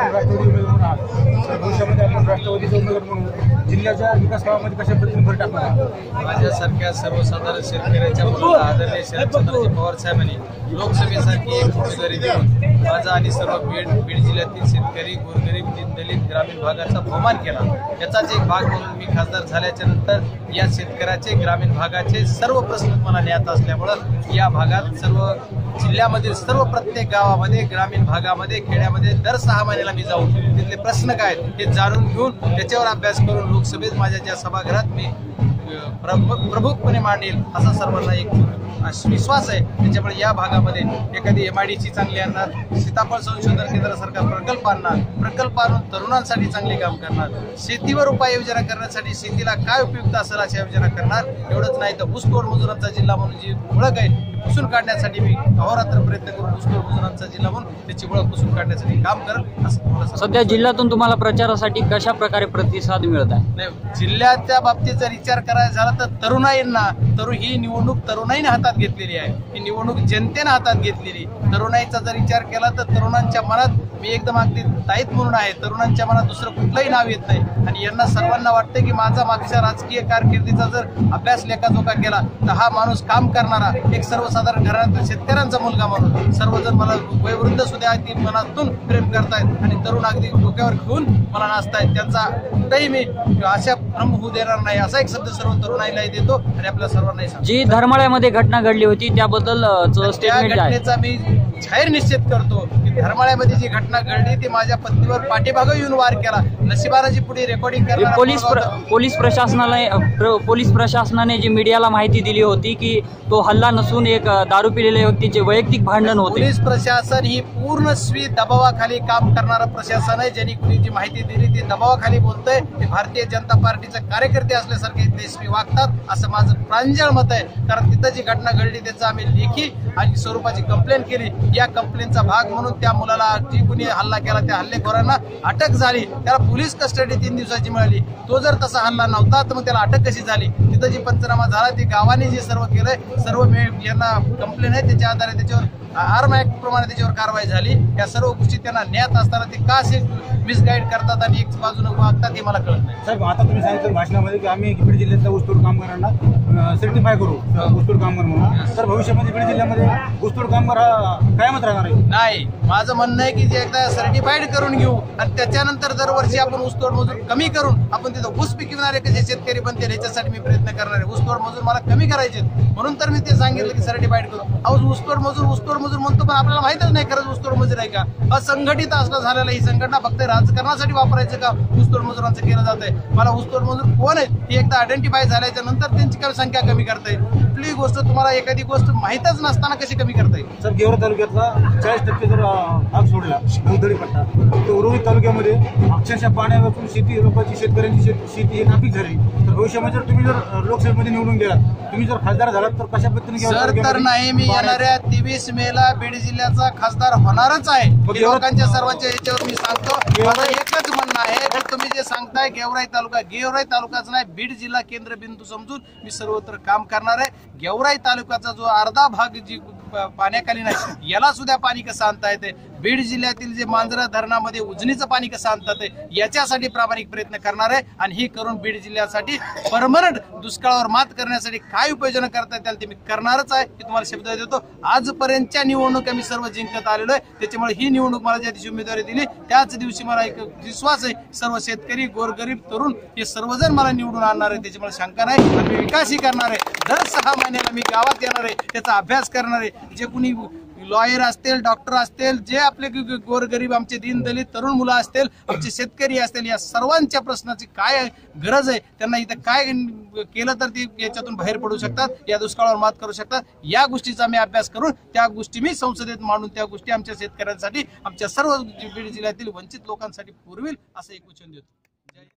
राष्ट्रवादी उमेदवार भविष्यामध्ये आपण उमेदवार म्हणून जिल्ह्याच्या विकास कामामध्ये कशा पद्धतीने भर टाकणार आहात? माझ्यासारख्या सर्वसाधारण शेतकऱ्याच्या मुलाला आदरणीय शरदचंद्रजी पवार साहेबांनी लोकसभेसाठी एक उमेदवारी देऊन माझा आणि सर्व बीड बीड जिल्ह्यातील शेतकरी गोरगरीब दलित ग्रामीण भागाचा बहुमान केला याचाच एक भाग म्हणून मी खासदार झाल्याच्यानंतर या शेतकऱ्याचे ग्रामीण भागाचे सर्व प्रश्न मला न्यात असल्यामुळं या भागात सर्व जिल्ह्यामधील सर्व प्रत्येक गावामध्ये ग्रामीण भागामध्ये खेड्यामध्ये दर सहा महिन्याला मी जाऊन तिथले प्रश्न काय आहेत हे जाणून घेऊन त्याच्यावर अभ्यास करून लोकसभेत माझ्या ज्या सभागृहात मी प्रमुखपणे मांडेल असा सर्वांना एक विश्वास आहे. त्याच्यामुळे या भागामध्ये एखादी एम आय डी ची चांगली आणणार सीताफळ संशोधन केंद्रासारखा प्रकल्प आणणार प्रकल्प आणून तरुणांसाठी चांगले काम करणार. शेतीवर उपाययोजना करण्यासाठी शेतीला काय उपयुक्त असेल अशा योजना करणार एवढंच नाही तर ऊसतोड मजुरांचा जिल्हा म्हणून जी ओळख आहे पुसून काढण्यासाठी मी अहोरात्र प्रयत्न करून ऊसतोड मजुरांचा जिल्हा म्हणून त्याची ओळख पुसून काढण्यासाठी काम करत असं. सध्या जिल्ह्यातून तुम्हाला प्रचारासाठी कशा प्रकारे प्रतिसाद मिळत आहे? नाही जिल्ह्याच्या बाबतीत जर विचार करायचा झाला तर तरुणाईंना तरुण ही निवडणूक तरुणाईने हातात घेतलेली आहे. ही निवडणूक जनतेने हातात घेतलेली. तरुणाईचा जर विचार केला तर तरुणांच्या मनात मी एकदम अगदी ताईत म्हणून आहे. तरुणांच्या मनात दुसरं कुठलंही नाव येत नाही. आणि यांना सर्वांना वाटतं की माझा मागच्या राजकीय कारकिर्दीचा जर अभ्यास लेखाजोखा केला तर हा माणूस काम करणारा एक सर्वसाधारण घरातील शेतकऱ्यांचा मुलगा म्हणून. सर्वजण मला वयोवृद्ध सुद्धा ती मनातून प्रेम करतायत. आणि तरुण अगदी डोक्यावर घेऊन मला नाचतायत. त्यांचा कुठेही मी अशा भ्रम होऊ देणार नाही असा एक शब्द सर्व तरुणाईलाही देतो आणि आपल्या सर्वांनाही सांगतो. जी धर्माळ्यामध्ये घटना घडली होती त्याबद्दल त्या घटनेचा मी जाहीर निश्चित करतो की धर्माळ्यामध्ये जी घटना घडली ती माझ्या पत्नीवर पाठीमागं येऊन वार केला. नशिबाला जी पुढे रेकॉर्डिंग करणार पोलीस प्र- पोलीस प्रशासनाला प्र- पोलीस प्रशासनाने जी मीडियाला माहिती दिली होती की तो हल्ला नसून एक दारू पिलेल्या व्यक्तीचे वैयक्तिक भांडण होते. पोलीस प्रशासन ही पूर्ण स्वी दबावाखाली काम करणारं प्रशासन आहे ज्यांनी कुणी जी माहिती दिली ती दबावाखाली बोलतंय. ते भारतीय जनता पार्टीचे कार्यकर्ते असल्यासारखे एसपी वागतात असं माझं प्रांजळ मत आहे. कारण तिथं जी घटना घडली त्याचं आम्ही लेखी आणि स्वरूपाची कंप्लेंट केली. या कंप्लेंटचा भाग म्हणून त्या मुलाला जी कुणी हल्ला केला त्या हल्लेखोरांना अटक झाली. त्याला पोलीस कस्टडी तीन दिवसाची मिळाली. तो जर तसा हल्ला नव्हता तर मग त्याला अटक कशी झाली? तिथं जी पंचनामा झाला ती गावाने जे सर्व केलंय सर्व यांना कंप्लेंट आहे त्याच्या आधारे त्याच्यावर आर्म ऍक्ट प्रमाणे त्याच्यावर कारवाई झाली. या सर्व गोष्टी त्यांना ज्ञात असताना ते का मिसगाईड करतात आणि एक बाजूने वागतात हे मला कळत नाही. साहेब आता तुम्ही सांगितलं भाषणामध्ये की आम्ही बीड जिल्ह्यातल्या ऊसतोड कामगारांना सर्टिफाय करू ऊसतोड कामगार म्हणून. तर भविष्यामध्ये बीड जिल्ह्यामध्ये ऊसतोड कामगार हा कायमच राहणार आहे? नाही माझं म्हणणं आहे की जे एकदा सर्टिफाईड करून घेऊ आणि त्याच्यानंतर दरवर्षी आपण ऊसतोड मजूर कमी करून आपण तिथं ऊस पिकवणारे कसे शेतकरी बनतील याच्यासाठी मी प्रयत्न करणार आहे. ऊसतोड मजूर मला कमी करायचे म्हणून तर मी ते सांगितलं की सर्टिफाईड करू. अहो ऊसतोड मजूर ऊसतोड मजूर म्हणतो पण आपल्याला माहितच नाही खरंच ऊसतोड मजूर आहे का? असंघटित असलं झालेलं ही संघटना फक्त राजकारणासाठी वापरायचं का? ऊसतोड मजुरांचं केलं जात आहे मला ऊसतोड मजूर कोण आहे ही एकदा आयडेंटिफाय झाल्याच्यानंतर त्यांची काय संख्या कमी करता येईल. गोष्ट तुम्हाला एखादी गोष्ट माहीतच नसताना कशी कमी करता येईल? सर गेवरा तालुक्यातला चाळीस टक्के जर भाग सोडला उधळी पट्टा तर उर्वरित तालुक्यामध्ये अक्षरशः पाण्यापासून शेती लोकांची शेतकऱ्यांची शेत- शेती ही नापीक झाली. तर भविष्यामध्ये जर तुम्ही जर लोकसभेमध्ये निवडून गेलात तुम्ही जर खासदार झालात तर कशा पद्धतीने सर तर नाही मी येणाऱ्या तेवीस मे ला बीड जिल्ह्याचा खासदार होणारच आहे. लोकांच्या सर्वांच्या याच्यावर मी सांगतो. माझं एकच म्हणणं आहे की तुम्ही जे सांगताय गेवराई तालुका गेवराई तालुकाच नाही बीड जिल्हा केंद्रबिंदू समजून मी सर्वत्र काम करणार आहे. गेवराई तालुक्याचा जो अर्धा भाग जी पाण्याखाली नाही याला सुद्धा पाणी कसं आणता येते? बीड जिल्ह्यातील जे मांजरा धरणामध्ये उजनीचं पाणी कसं आणतात याच्यासाठी प्रामाणिक प्रयत्न करणार आहे. आणि हे करून बीड जिल्ह्यासाठी परमनंट दुष्काळावर मात करण्यासाठी काय उपाययोजना करता येतील ते मी करणारच आहे हे तुम्हाला शब्द देतो. आजपर्यंतच्या निवडणुका मी सर्व जिंकत आलेलो आहे. त्याच्यामुळे ही निवडणूक मला ज्या दिवशी उमेदवारी दिली त्याच दिवशी मला एक विश्वास आहे सर्व शेतकरी गोरगरीब तरुण हे सर्वजण मला निवडून आणणार आहे त्याची मला शंका नाही. आणि मी विकासही करणार आहे. दर सहा महिन्याला मी गावात येणार आहे त्याचा अभ्यास करणार आहे. जे कुणी लॉयर असतील डॉक्टर असतील जे आपले गोरगरीब आमचे दीनदलित तरुण मुलं असतील आमचे शेतकरी असतील या सर्वांच्या प्रश्नाची काय गरज आहे त्यांना इथं काय केलं तर ते याच्यातून बाहेर पडू शकतात या दुष्काळावर मात करू शकतात. या गोष्टीचा मी अभ्यास करून त्या गोष्टी मी संसदेत मांडून त्या गोष्टी आमच्या शेतकऱ्यांसाठी आमच्या सर्व बीड जिल्ह्यातील वंचित लोकांसाठी पुरविल असं एक वचन देतो.